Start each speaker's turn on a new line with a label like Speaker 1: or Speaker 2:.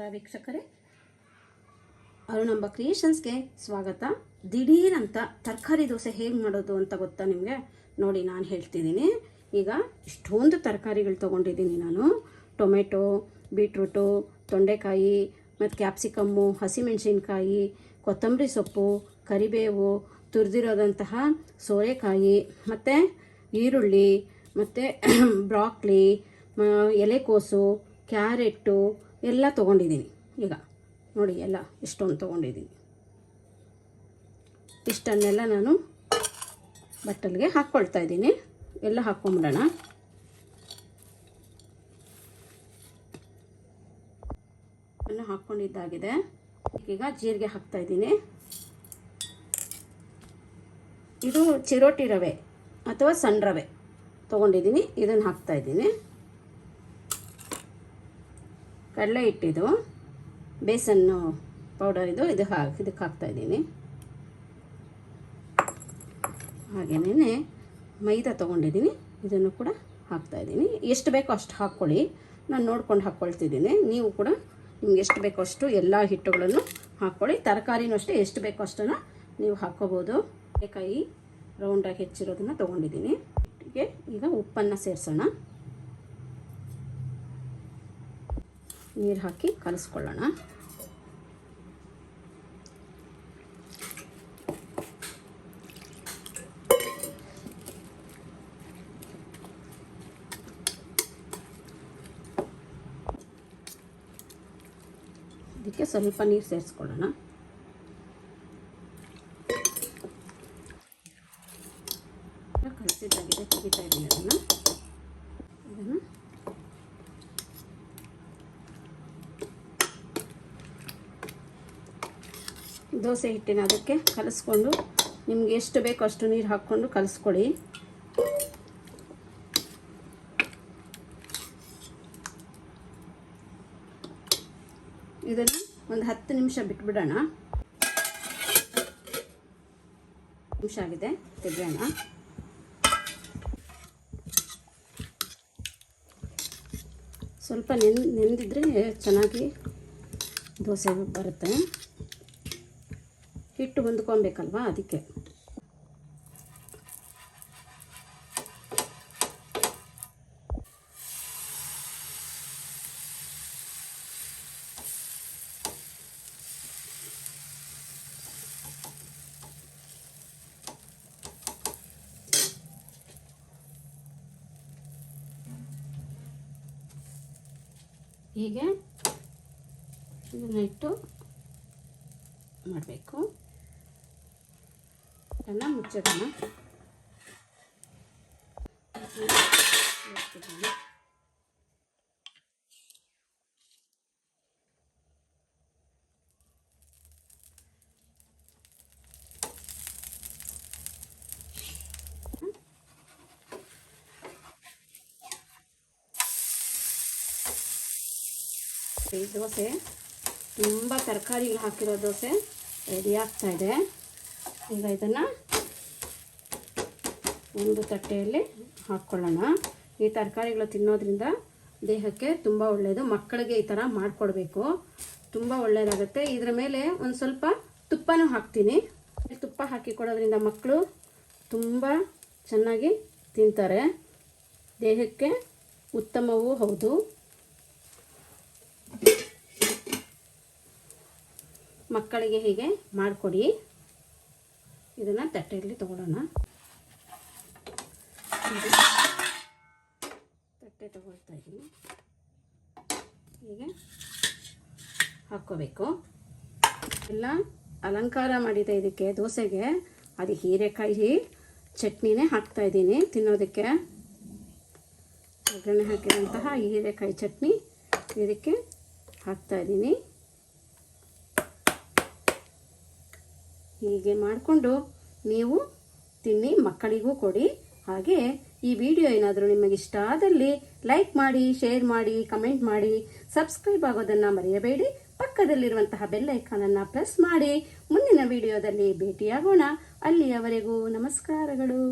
Speaker 1: ವೀಕ್ಷಕರೇ. ಅರುಣಂಬ ಕ್ರಿಯೇಷನ್ಸ್ಗೆ ಸ್ವಾಗತ. ದಿಢೀರಂತ ತರಕಾರಿ ದೋಸೆ ಹೇಗೆ ಮಾಡೋದು ಅಂತ ಗೊತ್ತಾ ನಿಮಗೆ? ನೋಡಿ ನಾನು ಹೇಳ್ತಿದ್ದೀನಿ. ಈಗ ಇಷ್ಟೊಂದು ತರಕಾರಿಗಳು ತೊಗೊಂಡಿದ್ದೀನಿ ನಾನು. ಟೊಮೆಟೊ, ಬೀಟ್ರೂಟು, ತೊಂಡೆಕಾಯಿ, ಮತ್ತು ಕ್ಯಾಪ್ಸಿಕಮ್ಮು, ಹಸಿಮೆಣಸಿನ್ಕಾಯಿ, ಕೊತ್ತಂಬರಿ ಸೊಪ್ಪು, ಕರಿಬೇವು, ತುರಿದಿರೋದಂತಹ ಸೋರೆಕಾಯಿ, ಮತ್ತು ಈರುಳ್ಳಿ, ಮತ್ತು ಬ್ರಾಕ್ಲಿ ಎಲೆಕೋಸು, ಕ್ಯಾರೆಟ್ಟು ಎಲ್ಲ ತೊಗೊಂಡಿದ್ದೀನಿ. ಈಗ ನೋಡಿ ಎಲ್ಲ ಇಷ್ಟೊಂದು ತೊಗೊಂಡಿದ್ದೀನಿ. ಇಷ್ಟನ್ನೆಲ್ಲ ನಾನು ಬಟ್ಟಲಿಗೆ ಹಾಕ್ಕೊಳ್ತಾ ಇದ್ದೀನಿ. ಎಲ್ಲ ಹಾಕ್ಕೊಂಬಿಡೋಣ. ಹಾಕ್ಕೊಂಡಿದ್ದಾಗಿದೆ. ಈಗ ಜೀರಿಗೆ ಹಾಕ್ತಾ ಇದ್ದೀನಿ. ಇದು ಚಿರೋಟಿ ರವೆ ಅಥವಾ ಸಣ್ಣ ರವೆ ತೊಗೊಂಡಿದ್ದೀನಿ. ಇದನ್ನು ಹಾಕ್ತಾ ಇದ್ದೀನಿ. ಕಡಲೆ ಹಿಟ್ಟಿದು, ಬೇಸನ್ನು ಪೌಡರ್ ಇದು ಇದು ಹಾಕಿ ಇದಕ್ಕೆ ಹಾಕ್ತಾಯಿದ್ದೀನಿ ಹಾಗೆಯೇ ಮೈದಾ ತೊಗೊಂಡಿದ್ದೀನಿ. ಇದನ್ನು ಕೂಡ ಹಾಕ್ತಾಯಿದ್ದೀನಿ ಎಷ್ಟು ಬೇಕೋ ಅಷ್ಟು ಹಾಕ್ಕೊಳ್ಳಿ. ನಾನು ನೋಡ್ಕೊಂಡು ಹಾಕ್ಕೊಳ್ತಿದ್ದೀನಿ. ನೀವು ಕೂಡ ನಿಮ್ಗೆ ಎಷ್ಟು ಬೇಕೋ ಅಷ್ಟು ಎಲ್ಲ ಹಿಟ್ಟುಗಳನ್ನು ಹಾಕ್ಕೊಳ್ಳಿ. ತರಕಾರಿನೂ ಅಷ್ಟೇ, ಎಷ್ಟು ಬೇಕೋ ಅಷ್ಟನ್ನು ನೀವು ಹಾಕ್ಕೋಬೋದು. ಕಾಯಿ ರೌಂಡಾಗಿ ಹೆಚ್ಚಿರೋದನ್ನು ತೊಗೊಂಡಿದ್ದೀನಿ. ಈಗ ಉಪ್ಪನ್ನು ಸೇರಿಸೋಣ. ನೀರು ಹಾಕಿ ಕಲಿಸ್ಕೊಳ್ಳೋಣ. ಇದಕ್ಕೆ ಸ್ವಲ್ಪ ನೀರು ಸೇರಿಸ್ಕೊಳ್ಳೋಣ. ಕಲಸಿದ್ದಾಗಿದೆ ತೆಗಿತಾ ಇದ್ದೀನಿ ಅದನ್ನು. ಇದನ್ನು ದೋಸೆ ಹಿಟ್ಟಿನ ಅದಕ್ಕೆ ಕಲಿಸ್ಕೊಂಡು ನಿಮ್ಗೆ ಎಷ್ಟು ಬೇಕೋ ಅಷ್ಟು ನೀರು ಹಾಕ್ಕೊಂಡು ಕಲಿಸ್ಕೊಳ್ಳಿ. ಇದನ್ನು ಒಂದು ಹತ್ತು ನಿಮಿಷ ಬಿಟ್ಬಿಡೋಣ. ನಿಮಿಷ ಆಗಿದೆ, ತೆಗೆಯೋಣ. ಸ್ವಲ್ಪ ನೆನ್ ನೆಂದಿದ್ರೆ ಚೆನ್ನಾಗಿ ದೋಸೆ ಬರುತ್ತೆ. ಹಿಟ್ಟು ಹೊಂದ್ಕೊಬೇಕಲ್ವಾ ಅದಕ್ಕೆ. ಹೀಗೆ ಇದನ್ನ ಇಟ್ಟು ಮಾಡಬೇಕು. ಅದನ್ನು ಮುಚ್ಚಿಡೋಣ ಈ ದೋಸೆ ತುಂಬ ತರಕಾರಿಗಳು ಹಾಕಿರೋ ದೋಸೆ ರೆಡಿ ಆಗ್ತಾ ಇದೆ ಈಗ ಇದನ್ನು ಒಂದು ತಟ್ಟೆಯಲ್ಲಿ ಹಾಕ್ಕೊಳ್ಳೋಣ ಈ ತರಕಾರಿಗಳು ತಿನ್ನೋದ್ರಿಂದ ದೇಹಕ್ಕೆ ತುಂಬ ಒಳ್ಳೆಯದು ಮಕ್ಕಳಿಗೆ ಈ ಥರ ಮಾಡಿಕೊಡ್ಬೇಕು. ತುಂಬ ಒಳ್ಳೆಯದಾಗುತ್ತೆ ಇದರ ಮೇಲೆ ಒಂದು ಸ್ವಲ್ಪ ತುಪ್ಪನೂ ಹಾಕ್ತೀನಿ. ತುಪ್ಪ ಹಾಕಿ ಕೊಡೋದ್ರಿಂದ ಮಕ್ಕಳು ತುಂಬ ಚೆನ್ನಾಗಿ ತಿಂತಾರೆ. ದೇಹಕ್ಕೆ ಉತ್ತಮವೂ ಹೌದು. ಮಕ್ಕಳಿಗೆ ಹೀಗೆ ಮಾಡಿಕೊಡಿ. ಇದನ್ನು ತಟ್ಟೆಯಲ್ಲಿ ತಗೊಳ್ಳೋಣ. ತಟ್ಟೆ ತಗೊಳ್ತಾ ಇದ್ದೀನಿ ಹೀಗೆ ಹಾಕ್ಕೋಬೇಕು. ಎಲ್ಲ ಅಲಂಕಾರ ಮಾಡಿದೆ ಇದಕ್ಕೆ ದೋಸೆಗೆ. ಅದು ಹೀರೆಕಾಯಿ ಚಟ್ನಿನೇ ಹಾಕ್ತಾ ಇದ್ದೀನಿ ತಿನ್ನೋದಕ್ಕೆ. ಒಗ್ಗರಣೆ ಹಾಕಿದಂತಹ ಹೀರೆಕಾಯಿ ಚಟ್ನಿ ಇದಕ್ಕೆ ಹಾಕ್ತಾ ಇದ್ದೀನಿ ಹೀಗೆ ಮಾಡಿಕೊಂಡು ನೀವು ತಿನ್ನಿ, ಮಕ್ಕಳಿಗೂ ಕೊಡಿ. ಹಾಗೆ ಈ ವಿಡಿಯೋ ಏನಾದರೂ ನಿಮಗೆ ಇಷ್ಟ ಆದಲ್ಲಿ ಲೈಕ್ ಮಾಡಿ, ಶೇರ್ ಮಾಡಿ, ಕಮೆಂಟ್ ಮಾಡಿ. ಸಬ್ಸ್ಕ್ರೈಬ್ ಆಗೋದನ್ನು ಮರೆಯಬೇಡಿ. ಪಕ್ಕದಲ್ಲಿರುವಂತಹ ಬೆಲ್ ಐಕಾನನ್ನು ಪ್ರೆಸ್ ಮಾಡಿ. ಮುಂದಿನ ವಿಡಿಯೋದಲ್ಲಿ ಭೇಟಿಯಾಗೋಣ. ಅಲ್ಲಿಯವರೆಗೂ ನಮಸ್ಕಾರಗಳು.